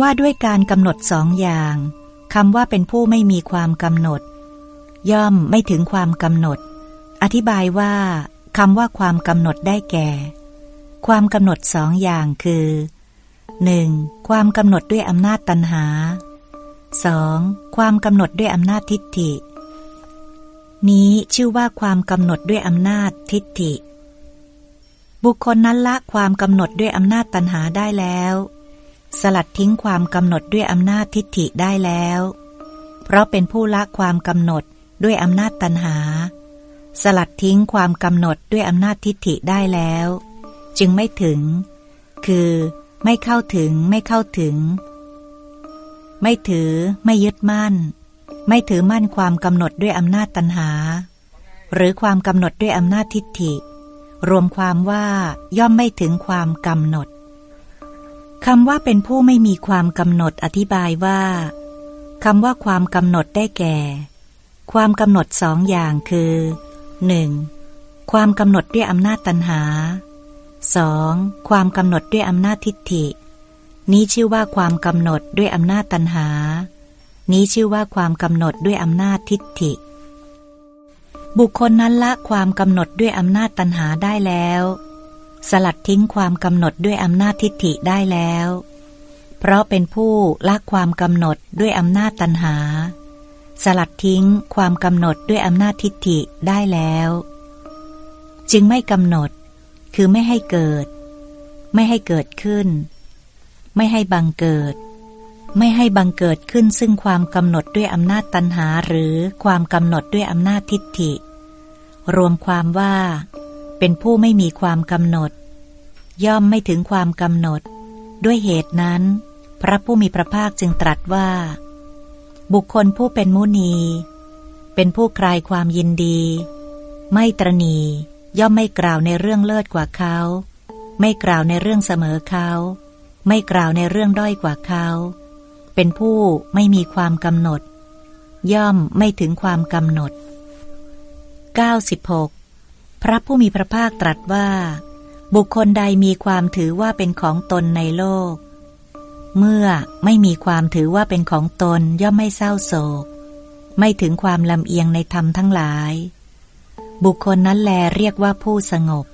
ว่าด้วยการกำหนดสองอย่างคำว่าเป็นผู้ไม่มีความกำหนด ย่อมไม่ถึงความกำหนด อธิบายว่าคำว่าความกำหนดได้แก่ ความกำหนดสองอย่างคือ 1. ความกำหนดด้วยอำนาจตันหา 2. ความกำหนดด้วยอำนาจทิฏฐิ นี้ชื่อว่าความกำหนดด้วยอำนาจทิฏฐิ บุคคลนั้นละความกำหนดด้วยอำนาจตันหาได้แล้ว ลัดทิ้งความกำหนดด้วยอำนาจทิฏฐิได้แล้ว เพราะเป็นผู้ละความกำหนดด้วยอำนาจตันหา สลัดทิ้งความกำหนดด้วยอำนาจทิฏฐิได้แล้ว จึงไม่ถึง คือไม่เข้าถึงไม่เข้าถึง ไม่ถือ ไม่ยึดมั่น ไม่ถือมั่นความกำหนดด้วยอำนาจตันหา หรือความกำหนดด้วยอำนาจทิฏฐิ รวมความว่าย่อมไม่ถึงความกำหนด คำว่าเป็นผู้ไม่มีความกำหนดอธิบายว่าคำว่าความกำหนดได้แก่ ความกำหนดสองอย่างคือ 1. ความกำหนดด้วยอำนาจตันหา 2. ความกำหนดด้วยอำนาจทิฏฐิ นี้ชื่อว่าความกำหนดด้วยอำนาจตันหา นี้ชื่อว่าความกำหนดด้วยอำนาจทิฏฐิ บุคคลนั้นละความกำหนดด้วยอำนาจตันหาได้แล้ว สลัดทิ้งความกำหนดด้วยอำนาจทิฏฐิได้แล้ว เพราะเป็นผู้ละความกำหนดด้วยอำนาจตันหา สลัดทิ้งความกำหนดด้วยอำนาจทิฏฐิได้แล้ว จึงไม่กำหนด คือไม่ให้เกิด ไม่ให้เกิดขึ้น ไม่ให้บังเกิด ไม่ให้บังเกิดขึ้นซึ่งความกำหนดด้วยอำนาจตันหาหรือความกำหนดด้วยอำนาจทิฏฐิ รวมความว่า เป็นผู้ไม่มีความกำหนด ย่อมไม่ถึงความกำหนด ด้วยเหตุนั้น พระผู้มีพระภาคจึงตรัสว่า บุคคลผู้เป็นมุนี เป็นผู้คลายความยินดี ไม่ตรณีย่อมไม่กล่าวในเรื่องเลิศกว่าเขา ไม่กล่าวในเรื่องเสมอเขา ไม่กล่าวในเรื่องด้อยกว่าเขา เป็นผู้ไม่มีความกำหนด ย่อมไม่ถึงความกำหนด 96. พระผู้มีพระภาคตรัสว่า บุคคลใดมีความถือว่าเป็นของตนในโลก เมื่อไม่มีความถือว่าเป็นของตนย่อมไม่เศร้าโศก ไม่ถึงความลำเอียงในธรรมทั้งหลาย บุคคลนั้นแลเรียกว่าผู้สงบ